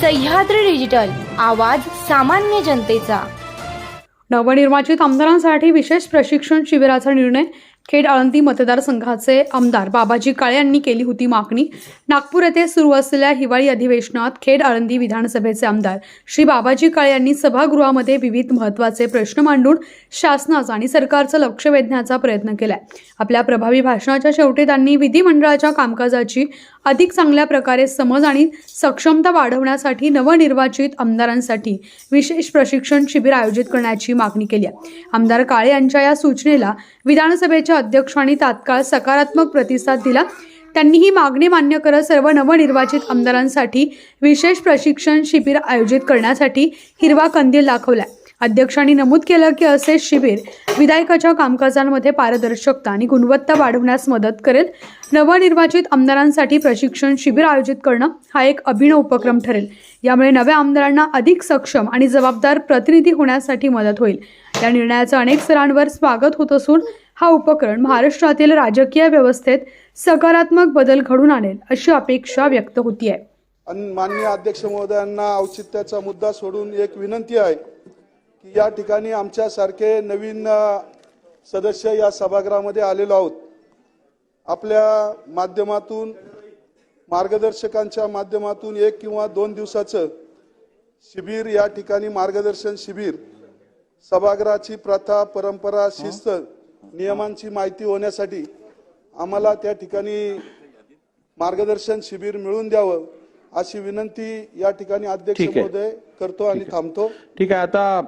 Sahyadri digital आवाज सामान्य जनतेचा. नवनिर्वाचित आमदारांसाठी विशेष प्रशिक्षण शिबिराचा निर्णय खेड आळंदी मतदारसंघाचे आमदार बाबाजी काळे यांनी केली होती मागणी. नागपूर येथे सुरू असलेल्या हिवाळी अधिवेशनात खेड आळंदी विधानसभेचे आमदार श्री बाबाजी काळे यांनी सभागृहामध्ये विविध महत्त्वाचे प्रश्न मांडून शासनाचं आणि सरकारचं लक्ष वेधण्याचा प्रयत्न केलाय. आपल्या प्रभावी भाषणाच्या शेवटी त्यांनी विधिमंडळाच्या कामकाजाची अधिक चांगल्या प्रकारे समज आणि सक्षमता वाढवण्यासाठी नवनिर्वाचित आमदारांसाठी विशेष प्रशिक्षण शिबिर आयोजित करण्याची मागणी केली आहे. आमदार काळे यांच्या या सूचनेला विधानसभेच्या अध्यक्षांनी तात्काळ सकारात्मक प्रतिसाद दिला. त्यांनी ही मागणी मान्य करत सर्व नवनिर्वाचित आमदारांसाठी विशेष प्रशिक्षण शिबिर आयोजित करण्यासाठी हिरवा कंदील दाखवला अध्यक्षांनी नमूद केलं की असे शिबिर विधायकाच्या कामकाजांमध्ये पारदर्शकता आणि गुणवत्ता वाढवण्यास मदत करेल. नवनिर्वाचित आमदारांसाठी प्रशिक्षण शिबिर आयोजित करणं हा एक अभिनव उपक्रम ठरेल. यामुळे नव्या आमदारांना अधिक सक्षम आणि जबाबदार प्रतिनिधी होण्यासाठी मदत होईल. या निर्णयाचं अनेक स्तरांवर स्वागत होत असून हा उपक्रम महाराष्ट्रातील राजकीय व्यवस्थेत सकारात्मक बदल घडून आणेल अशी अपेक्षा व्यक्त होती आहे माननीय अध्यक्ष महोदयांना औचित्याचा मुद्दा सोडून एक विनंती आहे. की या ठिकाणी आमच्यासारखे नवीन सदस्य या सभागृहामध्ये आलेलो आहोत. आपल्या माध्यमातून मार्गदर्शकांच्या माध्यमातून एक किंवा दोन दिवसाचं शिबिर या ठिकाणी मार्गदर्शन शिबिर सभागृहाची प्रथा परंपरा शिस्त नियमांची माहिती होण्यासाठी आम्हाला त्या ठिकाणी मार्गदर्शन शिबिर मिळून द्यावं अशी विनंती या ठिकाणी अध्यक्ष. महोदय करतो आणि थांबतो. ठीक आहे. आता